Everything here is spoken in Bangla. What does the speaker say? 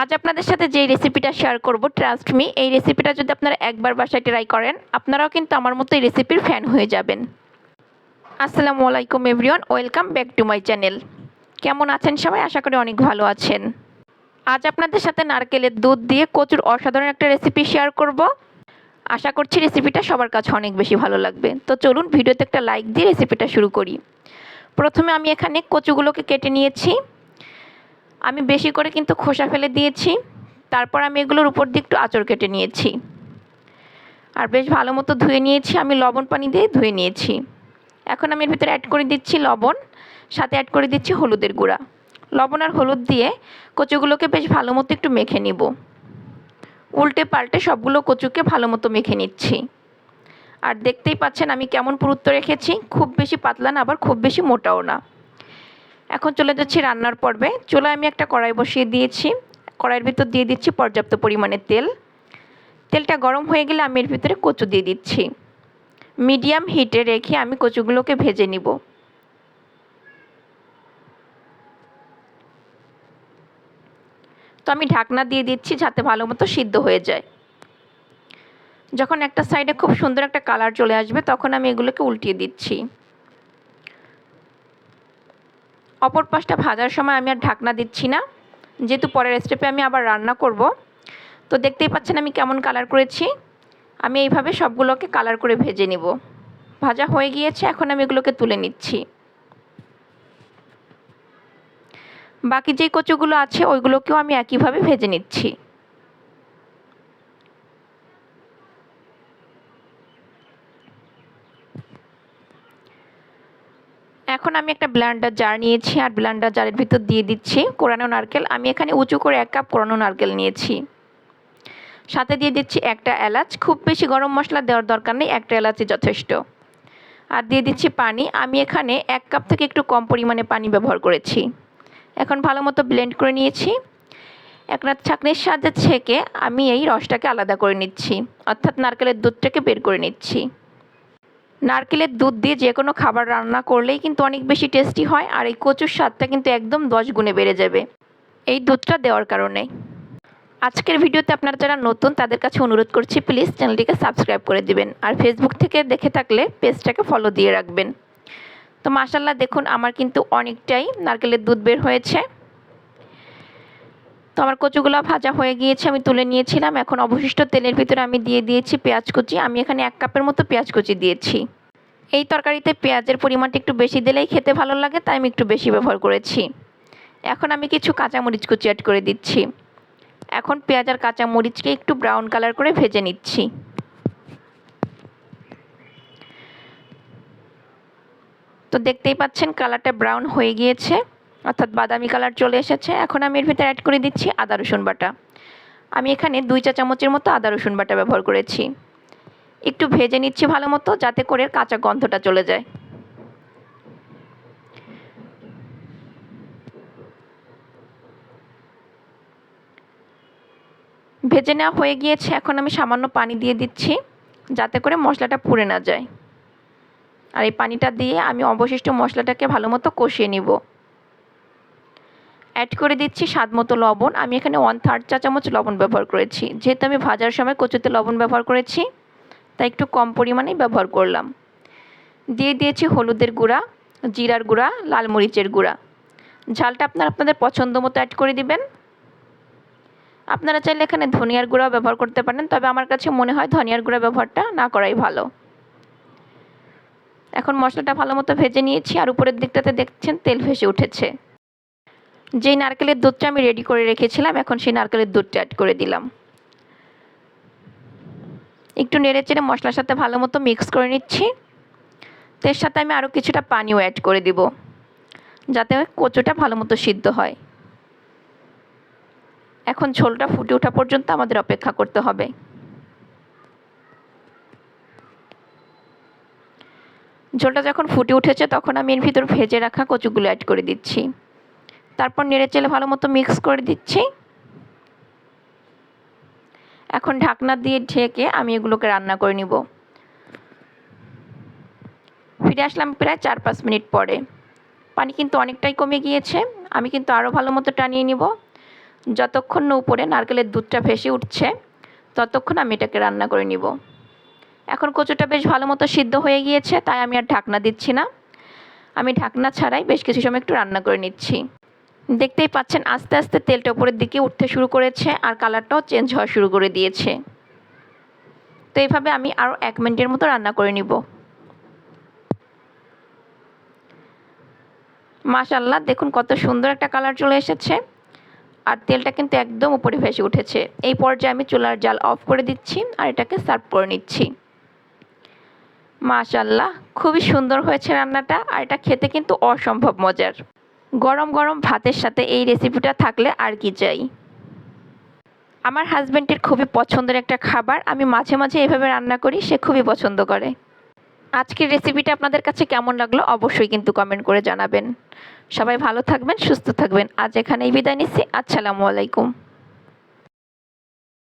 আজ আপনাদের সাথে যে রেসিপিটা শেয়ার করব ট্রাস্ট মি এই রেসিপিটা যদি আপনারা একবার বাসায় ট্রাই করেন, আপনারাও কিন্তু আমার মতো এই রেসিপির ফ্যান হয়ে যাবেন। আসসালামু আলাইকুম everyone welcome back to my channel কেমন আছেন সবাই? আশা করি অনেক ভালো আছেন। আজ আপনাদের সাথে নারকেলের দুধ দিয়ে কচুর অসাধারণ একটা রেসিপি শেয়ার করব। আশা করছি রেসিপিটা সবার কাছে অনেক বেশি ভালো লাগবে। তো চলুন, ভিডিওতে একটা লাইক দিয়ে রেসিপিটা শুরু করি। প্রথমে আমি এখানে কচুগুলোকে কেটে নিয়েছি। আমি বেশি করে কিন্তু খোসা ফেলে দিয়েছি। তারপর আমি এগুলোর উপর দিয়ে একটু আঁচড় কেটে নিয়েছি। আর বেশ ভালো মতো ধুয়ে নিয়েছি, আমি লবণ পানি দিয়ে ধুয়ে নিয়েছি। এখন আমি এর ভিতরে অ্যাড করে দিচ্ছি লবণ, সাথে অ্যাড করে দিচ্ছি হলুদের গুঁড়া। লবণ আর হলুদ দিয়ে কচুগুলোকে বেশ ভালো মতো একটু মেখে নিব। উল্টে পাল্টে সবগুলো কচুকে ভালো মতো মেখে নিচ্ছি। আর দেখতেই পাচ্ছেন আমি কেমন পুরুত্ব রেখেছি, খুব বেশি পাতলা না, আবার খুব বেশি মোটাও না। এখন চলে যাচ্ছি রান্নার পর্বে। চুলায় আমি একটা কড়াই বসিয়ে দিয়েছি। কড়াইয়ের ভিতর দিয়ে দিচ্ছি পর্যাপ্ত পরিমাণে তেল। তেলটা গরম হয়ে গেলে আমি এর ভিতরে কচু দিয়ে দিচ্ছি। মিডিয়াম হিটে রেখে আমি কচুগুলোকে ভেজে নিব। তো আমি ঢাকনা দিয়ে দিচ্ছি যাতে ভালো মতো সিদ্ধ হয়ে যায়। যখন একটা সাইডে খুব সুন্দর একটা কালার চলে আসবে, তখন আমি এগুলোকে উল্টিয়ে দিচ্ছি। অপর পাশটা ভাজার সময় আমি আর ঢাকনা দিচ্ছি না। যেহেতু পরের স্টেপে আমি আবার রান্না করব। তো দেখতেই পাচ্ছেন আমি কেমন কালার করেছি। আমি এইভাবে সবগুলোকে কালার করে ভেজে নিব। ভাজা হয়ে গিয়েছে, এখন আমি এগুলোকে তুলে নিচ্ছি। বাকি যে কচুগুলো আছে, ওইগুলোকেও আমি একইভাবে ভেজে নিচ্ছি। এখন আমি একটা ব্লান্ডার জার নিয়েছি আর ব্লান্ডার জারের ভিতর দিয়ে দিচ্ছি কোরানো নারকেল। আমি এখানে উঁচু করে এক কাপ কোরানো নারকেল নিয়েছি। সাথে দিয়ে দিচ্ছি একটা এলাচ। খুব বেশি গরম মশলা দেওয়ার দরকার নেই, একটা এলাচই যথেষ্ট। আর দিয়ে দিচ্ছি পানি। আমি এখানে এক কাপ থেকে একটু কম পরিমাণে পানি ব্যবহার করেছি। এখন ভালো মতো ব্লেন্ড করে নিয়েছি। একটা ছাঁকনির সাহায্যে ছেঁকে আমি এই রসটাকে আলাদা করে নিচ্ছি। অর্থাৎ নারকেলের দুধটাকে বের করে নিচ্ছি। নারকেলের দুধ দিয়ে যে কোনো খাবার রান্না করলেই কিন্তু অনেক বেশি টেস্টি হয়, আর এই কচুর স্বাদটা কিন্তু একদম দশ গুণে বেড়ে যাবে এই দুধটা দেওয়ার কারণে। আজকের ভিডিওতে আপনারা যারা নতুন, তাদের কাছে অনুরোধ করছি প্লিজ চ্যানেলটিকে সাবস্ক্রাইব করে দিবেন, আর ফেসবুক থেকে দেখে থাকলে পেজটাকে ফলো দিয়ে রাখবেন। তো মাসাল্লাহ দেখুন, আমার কিন্তু অনেকটাই নারকেলের দুধ বের হয়েছে। তো আমার কচুগুলো ভাজা হয়ে গিয়েছে, আমি তুলে নিয়েছিলাম। এখন অবশিষ্ট তেলের ভিতরে আমি দিয়ে দিয়েছি পেঁয়াজ কুচি। আমি এখানে এক কাপের মতো পেঁয়াজ কুচি দিয়েছি। এই তরকারিতে পেঁয়াজের পরিমাণটা একটু বেশি দিলেই খেতে ভালো লাগে, তাই আমি একটু বেশি ব্যবহার করেছি। এখন আমি কিছু কাঁচামরিচ কুচি অ্যাড করে দিচ্ছি। এখন পেঁয়াজ আর কাঁচামরিচকে একটু ব্রাউন কালার করে ভেজে নিচ্ছি। তো দেখতেই পাচ্ছেন কালারটা ব্রাউন হয়ে গিয়েছে। অর্থাৎ বাদামি কালার চলে এসেছে। এখন আমি এর ভিতরে অ্যাড করে দিচ্ছি আদা, রসুন বাটা। আমি এখানে দুই চা চামচের মতো আদা, রসুন বাটা ব্যবহার করেছি। একটু ভেজে নিচ্ছি ভালো মতো, যাতে করে কাঁচা গন্ধটা চলে যায়। ভেজে নেওয়া হয়ে গিয়েছে। এখন আমি সামান্য পানি দিয়ে দিচ্ছি, যাতে করে মশলাটা পুড়ে না যায়। আর এই পানিটা দিয়ে আমি অবশিষ্ট মশলাটাকে ভালো মতো কষিয়ে নিব। অ্যাড করে দিচ্ছি স্বাদ মতো লবণ। আমি এখানে ওয়ান থার্ড চা চামচ লবণ ব্যবহার করেছি। যেহেতু আমি ভাজার সময় কচুতে লবণ ব্যবহার করেছি, তাই একটু কম পরিমাণেই ব্যবহার করলাম। দিয়ে দিয়েছি হলুদের গুঁড়া, জিরার গুঁড়া, লাল মরিচের গুঁড়া। ঝালটা আপনার আপনাদের পছন্দ মতো অ্যাড করে দিবেন। আপনারা চাইলে এখানে ধনিয়ার গুঁড়াও ব্যবহার করতে পারেন, তবে আমার কাছে মনে হয় ধনিয়ার গুঁড়া ব্যবহারটা না করাই ভালো। এখন মশলাটা ভালো মতো ভেজে নিয়েছি, আর উপরের দিকটাতে দেখছেন তেল ভেসে উঠেছে। যেই নারকেলের দুধটা আমি রেডি করে রেখেছিলাম, এখন সেই নারকেলের দুধটা অ্যাড করে দিলাম। একটু নেড়ে চেড়ে মশলার সাথে ভালো মতো মিক্স করে নিচ্ছি। তো এর সাথে আমি আরও কিছুটা পানিও অ্যাড করে দিব, যাতে কচুটা ভালো মতো সিদ্ধ হয়। এখন ঝোলটা ফুটে ওঠা পর্যন্ত আমাদের অপেক্ষা করতে হবে। ঝোলটা যখন ফুটে উঠেছে, তখন আমি এর ভিতর ভেজে রাখা কচুগুলো অ্যাড করে দিচ্ছি। তারপর নেড়ে চেলে ভালো মতো মিক্স করে দিচ্ছি। এখন ঢাকনা দিয়ে ঢেকে আমি এগুলোকে রান্না করে নিব। ফিরে আসলাম প্রায় চার পাঁচ মিনিট পরে। পানি কিন্তু অনেকটাই কমে গিয়েছে, আমি কিন্তু আরও ভালো মতো টানিয়ে নিব। যতক্ষণ না উপরে নারকেলের দুধটা ভেসে উঠছে, ততক্ষণ আমি এটাকে রান্না করে নিব। এখন কচুটা বেশ ভালো মতো সিদ্ধ হয়ে গিয়েছে, তাই আমি আর ঢাকনা দিচ্ছি না। আমি ঢাকনা ছাড়াই বেশ কিছু সময় একটু রান্না করে নিচ্ছি। দেখতেই পাচ্ছেন, আস্তে আস্তে তেলটা উপরের দিকে উঠতে শুরু করেছে আর কালারটাও চেঞ্জ হওয়া শুরু করে দিয়েছে। তো এইভাবে আমি আরও এক মিনিটের মতো রান্না করে নিব। মাশাল্লাহ দেখুন কত সুন্দর একটা কালার চলে এসেছে। আর তেলটা কিন্তু একদম উপরে ভেসে উঠেছে। এই পর্যায়ে আমি চুলার জাল অফ করে দিচ্ছি আর এটাকে সার্ভ করে নিচ্ছি। মাশাল্লাহ খুবই সুন্দর হয়েছে রান্নাটা। আর এটা খেতে কিন্তু অসম্ভব মজার। গরম গরম ভাতের সাথে এই রেসিপিটা থাকলে আর কি চাই। আমার হাজব্যান্ডের খুবই পছন্দের একটা খাবার, আমি মাঝে মাঝে এভাবে রান্না করি, সে খুবই পছন্দ করে। আজকের রেসিপিটা আপনাদের কাছে কেমন লাগল অবশ্যই কিন্তু কমেন্ট করে জানাবেন। সবাই ভালো থাকবেন, সুস্থ থাকবেন। আজ এখানেই বিদায় নিচ্ছি, আসসালামু আলাইকুম।